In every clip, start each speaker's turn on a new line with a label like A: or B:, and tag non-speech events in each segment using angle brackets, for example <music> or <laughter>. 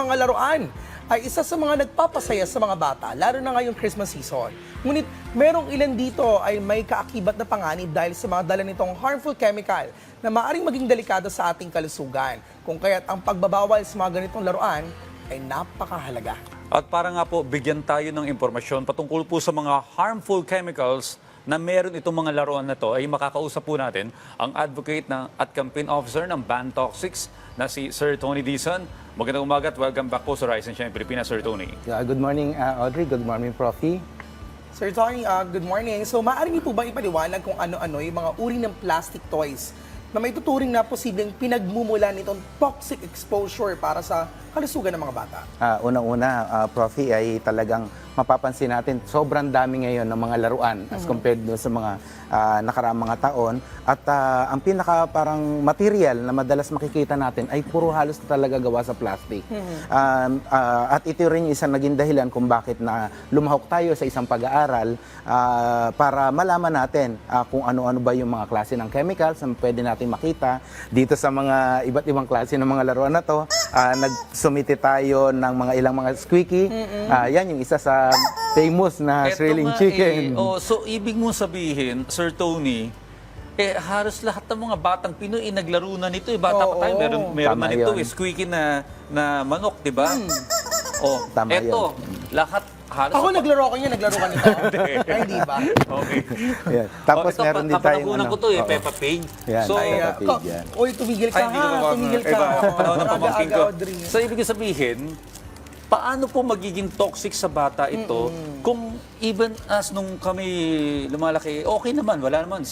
A: mga laruan ay isa sa mga nagpapasaya sa mga bata, lalo na ngayong Christmas season. Ngunit merong ilan dito ay may kaakibat na panganib dahil sa mga dala nitong harmful chemical na maaaring maging delikado sa ating kalusugan. Kung kaya't ang pagbabawal sa mga ganitong laruan ay napakahalaga.
B: At para nga po, bigyan tayo ng impormasyon patungkol po sa mga harmful chemicals na meron itong mga laruan na to, ay makakausap po natin ang advocate ng, at campaign officer ng Ban Toxics na si Sir Tony Dizon. Magandang umaga at welcome back po sa Rise and Shine Pilipinas, Sir Tony.
C: Yeah, good morning, uh, Audrey. Good morning, Profi.
A: Sir Tony, uh, good morning. So maaari niyo po ba ipaliwanag kung ano-ano yung mga uri ng plastic toys na may tuturing na posibleng pinagmumula nitong toxic exposure para sa kalusugan ng mga bata?
C: Uh, Unang-una, uh, Profi, ay talagang mapapansin natin sobrang dami ngayon ng mga laruan as compared doon sa mga uh, nakaraang mga taon. At uh, ang pinaka parang material na madalas makikita natin ay puro halos talaga gawa sa plastic. Um, uh, at ito rin isang naging dahilan kung bakit na lumahok tayo sa isang pag-aaral uh, para malaman natin uh, kung ano-ano ba yung mga klase ng chemicals na pwede natin makita dito sa mga iba't ibang klase ng mga laruan na to. Uh, nagsumite tayo ng mga ilang mga squeaky. Uh, yan yung isa sa famous na
B: Eto nga
C: chicken.
B: Eh, oh, so, ibig mong sabihin, Sir Tony, eh, halos lahat ng mga batang Pinoy eh, naglaro na nito. Eh. Bata pa tayo,
A: Oo.
B: meron, meron na
C: Tama
B: nito.
C: yun.
B: Eh, squeaky na, na manok, di ba? Oh,
C: Tama
B: eto, lahat, halos...
A: Ako naglaro ko niya, naglaro ka nito. <laughs> Ay, hindi ba?
B: Okay.
C: Yan. Tapos
B: oh, ito,
C: meron din tayong ano,
B: ko to eh,
C: oo.
B: Peppa Pig.
C: Yan,
B: so,
C: Peppa
A: Ay,
C: Pig
A: uh,
C: yan.
A: Uy, tumigil ka
B: Ay, hindi ko
A: ha, tumigil ka.
B: Iba,
A: Oo,
B: panahon ng pamangkin
A: aga-aga,
B: ko.
A: Audrey.
B: So, ibig sabihin, paano po magiging toxic sa bata ito kung even as nung kami lumalaki, okay naman, wala naman.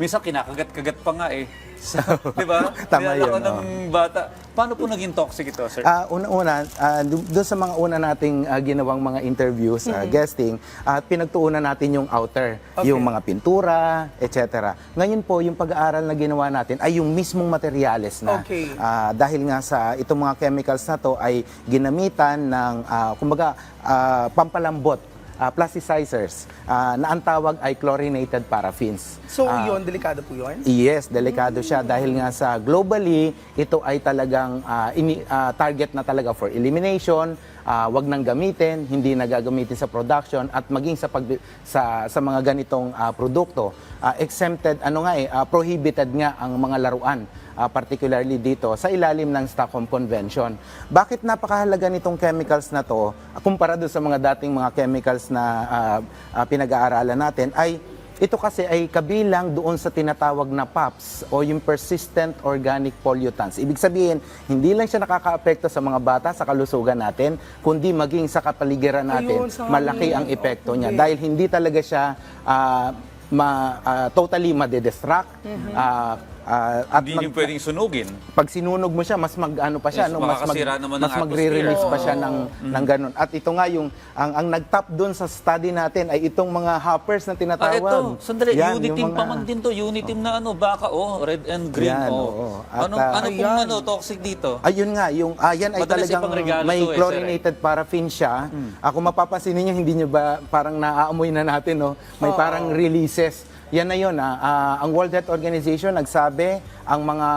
B: Minsan kinakagat-kagat pa nga eh. So, di ba?
C: Tama yun,
B: ng bata. Paano po naging toxic ito, sir?
C: Ah, una-una, ah, do- doon sa mga una nating ah, ginawang mga interviews, ah, guesting, at pinagtuunan natin yung outer,
A: Okay.
C: yung mga pintura, etc. Ngayon po, yung pag-aaral na ginawa natin ay yung mismong materyales na.
A: Okay.
C: Ah, dahil nga sa itong mga chemicals na to ay ginamitan ng, ah, kumbaga, ah, pampalambot, ah, plasticizers, ah, na ang tawag ay chlorinated paraffins.
A: So,
C: Ah,
A: yun, delikado po yun?
C: Yes, delikado siya dahil nga sa globally, ito ay talagang ah, ini- ah, target na talaga for elimination, ah, wag nang gamitin, hindi na gagamitin sa production at maging sa pag sa sa mga ganitong ah, produkto. Ah, exempted ano nga eh, ah, prohibited nga ang mga laruan. Ah, particularly dito sa ilalim ng Stockholm Convention. Bakit napakahalaga nitong chemicals na to ah, kumpara doon sa mga dating mga chemicals na ah, ah, pinag-aaralan natin ay ito kasi ay kabilang doon sa tinatawag na PAPs o yung persistent organic pollutants. Ibig sabihin, hindi lang siya nakakaapekto sa mga bata sa kalusugan natin, kundi maging sa kapaligiran natin,
A: Ayun,
C: malaki ang epekto niya.
A: Okay.
C: Dahil hindi talaga siya ah, ma, ah, totally madedestruct. ah, ah, at
B: Hindi
C: mag-
B: pwedeng sunugin.
C: pag sinunog mo siya, mas mag ano pa siya,
B: Yes,
C: no? mas mag,
B: naman
C: mas magre-release pa siya ng ng ganun. At ito nga yung ang ang nag-top doon sa study natin ay itong mga hoppers na
B: Ah,
C: tinatawag.
B: ito, sandali,
C: Yan,
B: Uniteam
C: yung
B: pa
C: mga-
B: man din to. Uniteam na ano, baka oh, red and green.
C: Yan,
B: oh.
C: oo. At,
B: ano,
C: ah,
B: ano pong
A: Ayan.
B: ano, toxic dito?
C: Ayun nga, yung ah, yan ay
B: Madalas
C: talagang may
B: to eh,
C: chlorinated paraffin siya.
B: Hmm.
C: Ako mapapansin niyo hindi niyo ba parang naaamoy na natin no? May parang releases. Yan na yun. ah. Ah, ang World Health Organization nagsabi ang mga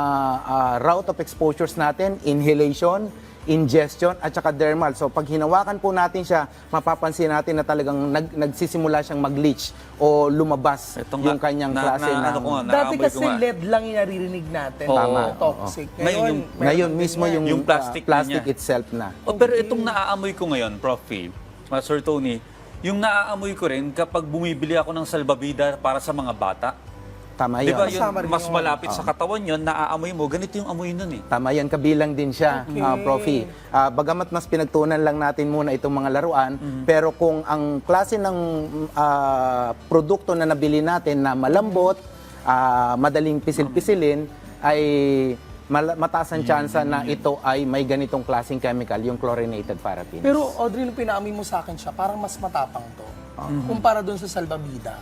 C: ah, route of exposures natin, inhalation, ingestion at saka dermal. So pag hinawakan po natin siya, mapapansin natin na talagang nag, nagsisimula siyang mag-leach o lumabas
B: Ito nga,
C: yung kanyang
B: na-
C: klase
B: na-
C: ng
B: ano ko nga,
A: Dati
B: Naamoy ko
A: kasi
B: nga.
A: LED lang yung naririnig natin.
B: Oo.
A: na
C: Tama.
A: Toxic.
B: Ngayon yung-
A: meron
C: ngayon
A: din
C: mismo
A: yan.
C: yung,
B: Yung plastic
C: ah, plastic
B: niya.
C: itself na.
B: Oh, pero itong naaamoy ko ngayon, Prof. P, uh, Sir Tony, yung naaamoy ko rin kapag bumibili ako ng salbabida para sa mga bata.
C: Tama
B: Di
C: yun.
B: ba yun,
A: rin
B: mas
A: yun.
B: malapit sa katawan yun, naaamoy mo, ganito yung amoy nun eh.
C: Tama yan, kabilang din siya,
A: Okay.
C: ah, Profi. Ah, bagamat mas pinagtuunan lang natin muna itong mga laruan,
B: Mhm.
C: pero kung ang klase ng ah, produkto na nabili natin na malambot, ah, madaling pisil-pisilin, ay mataas ang tsansa na ito ay may ganitong klaseng chemical, yung chlorinated paraffin.
A: Pero Audrey, nung pinaamoy mo sa akin siya, parang mas matapang to. Kumpara dun sa salbabida.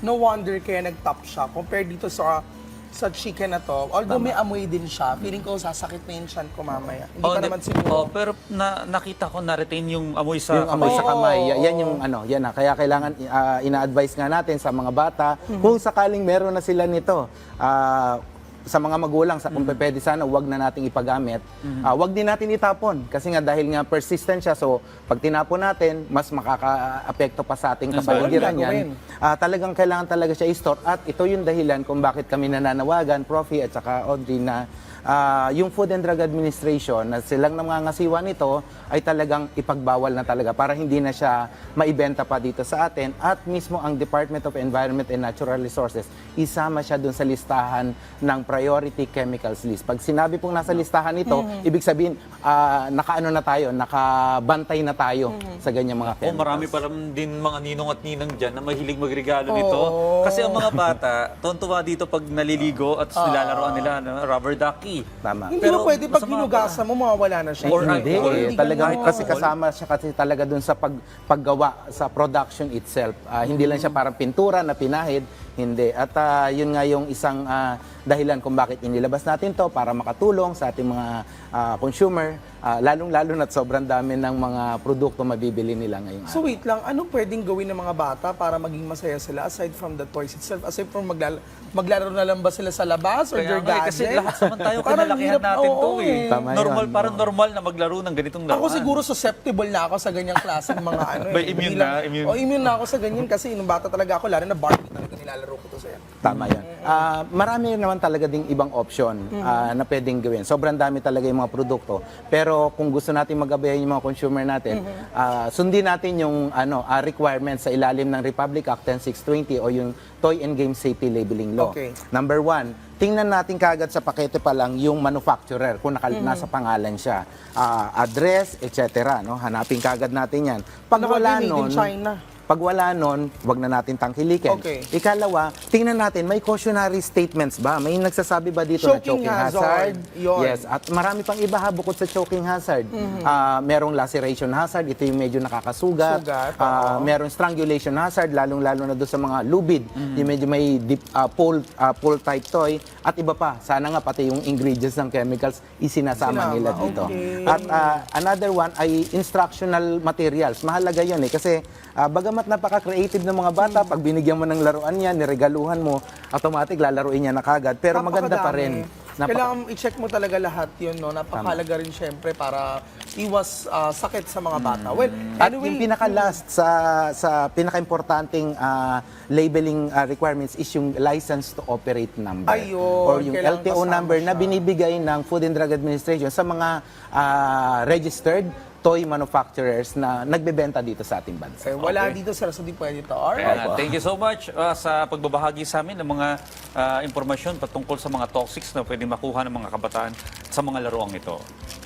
A: No wonder kaya nag-top siya. Compared dito sa sa chicken na to, although may amoy din siya, feeling ko sasakit na yung chan ko mamaya. Hindi pa
B: di-
A: naman siguro.
B: oh, pero na, nakita ko na-retain yung amoy sa
C: yung amoy sa
A: Oo.
C: kamay, ya- yan yung ano, yan na. Kaya kailangan ah, ina-advise nga natin sa mga bata kung sakaling meron na sila nito. ah, sa mga magulang, sa kung pwede sana, wag na nating ipagamit. Ah, wag din natin itapon. Kasi nga dahil nga persistent siya, so pag tinapon natin, mas makaka-apekto pa sa ating kapaligiran yan. Ah, talagang kailangan talaga siya i-store. At ito yung dahilan kung bakit kami nananawagan, Profi at saka Audrey, na ah, yung Food and Drug Administration na silang nangangasiwa nito ay talagang ipagbawal na talaga para hindi na siya maibenta pa dito sa atin at mismo ang Department of Environment and Natural Resources isama siya dun sa listahan ng priority chemicals list. Pag sinabi pong nasa listahan ito, ibig sabihin ah, nakaano na tayo, nakabantay na tayo sa ganyang mga
B: O
C: chemicals.
B: marami pa rin din mga ninong at ninang dyan na mahilig magregalo nito. Kasi ang mga bata, tuwan dito pag naliligo at nilalaroan nila ng rubber ducky.
C: Tama.
A: Hindi
B: Pero
A: mo pwede pag
B: masama
A: hinugasan mo, mawawala na siya.
B: Or
C: hindi, eh,
A: Hindi
C: talagang
A: ganun.
C: kasi kasama siya kasi talaga dun sa pag, paggawa sa production itself. Ah, hindi lang siya parang pintura na pinahid, hindi. At ah, yun nga yung isang ah, dahilan kung bakit inilabas natin to para makatulong sa ating mga ah, consumer, Ah, lalong-lalo na't sobrang dami ng mga produkto mabibili nila ngayon.
A: So wait lang, anong pwedeng gawin ng mga bata para maging masaya sila aside from the toys itself? Aside from maglala- maglaro na lang ba sila sa labas or
B: Kaya
A: their
B: nga eh, kasi lahat naman tayo <laughs> kinalakihan
A: hirap-
B: natin
A: oo
B: to eh.
C: Tama
B: normal,
C: yun,
B: parang
C: oo.
B: normal na maglaro ng ganitong laruan.
A: Ako siguro susceptible na ako sa ganyang klaseng mga ano eh.
B: May immune
A: Bilang-
B: na, immune.
A: Oh, immune na ako sa ganyan kasi nung bata talaga ako, lalo na Barbie talaga nilalaro ko to sa'yo.
C: Tama yan. Ah, marami naman talaga ding ibang option ah, na pwedeng gawin. Sobrang dami talaga yung mga produkto. Pero kung gusto natin magabayan yung mga consumer natin, ah, sundin natin yung ano ah, requirements sa ilalim ng Republic Act 10620 o yung Toy and Game Safety Labeling Law.
A: Okay.
C: Number one, tingnan natin kagad sa pakete pa lang yung manufacturer kung nakal- nasa pangalan siya. Ah, address, etc. No? Hanapin kagad natin yan. Pag
A: Nakalagay
C: wala
A: made in
C: nun,
A: China.
C: Pag wala nun, wag na natin tangkilikin.
A: Okay.
C: Ikalawa, tingnan natin, may cautionary statements ba? May nagsasabi ba dito
A: Choking
C: na choking hazard?
A: hazard. Yun.
C: Yes, at marami pang iba ha, bukod sa choking hazard.
A: Mm-hmm.
C: Ah, merong laceration hazard, ito yung medyo nakakasugat.
A: Sugat, oo.
C: merong strangulation hazard, lalong-lalo na doon sa mga lubid,
A: Mm-hmm.
C: yung medyo may deep, ah, pull, ah, pull type toy. At iba pa, sana nga pati yung ingredients ng chemicals isinasama
A: Sinama,
C: nila dito.
A: okay.
C: At ah, another one ay instructional materials. Mahalaga yun eh. Kasi ah, bagamat napaka-creative ng mga bata, pag binigyan mo ng laruan yan, niregaluhan mo, automatic lalaruin niya na kagad. Pero maganda pa rin. Napaka-
A: Kailangan i-check mo talaga lahat yun, no? Napakalaga rin syempre para iwas ah, sakit sa mga bata. Well,
C: At
A: anyway,
C: yung pinaka-last sa sa pinaka-importanting ah, labeling ah, requirements is yung license to operate number.
A: Ayun,
C: or yung
A: kailangan
C: LTO
A: kasama
C: number na
A: siya.
C: binibigay ng Food and Drug Administration sa mga ah, registered toy manufacturers na nagbebenta dito sa ating bansa.
A: eh, wala
B: Okay.
A: dito sir, so di pwede to.
B: Kaya
A: Alright.
B: nga, thank you so much uh, sa pagbabahagi sa amin ng mga uh, impormasyon patungkol sa mga toxics na pwede makuha ng mga kabataan sa mga laruang ito.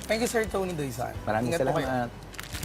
A: Thank you, Sir Tony Doizan.
C: Maraming
A: Ingat po kayo.
C: salamat.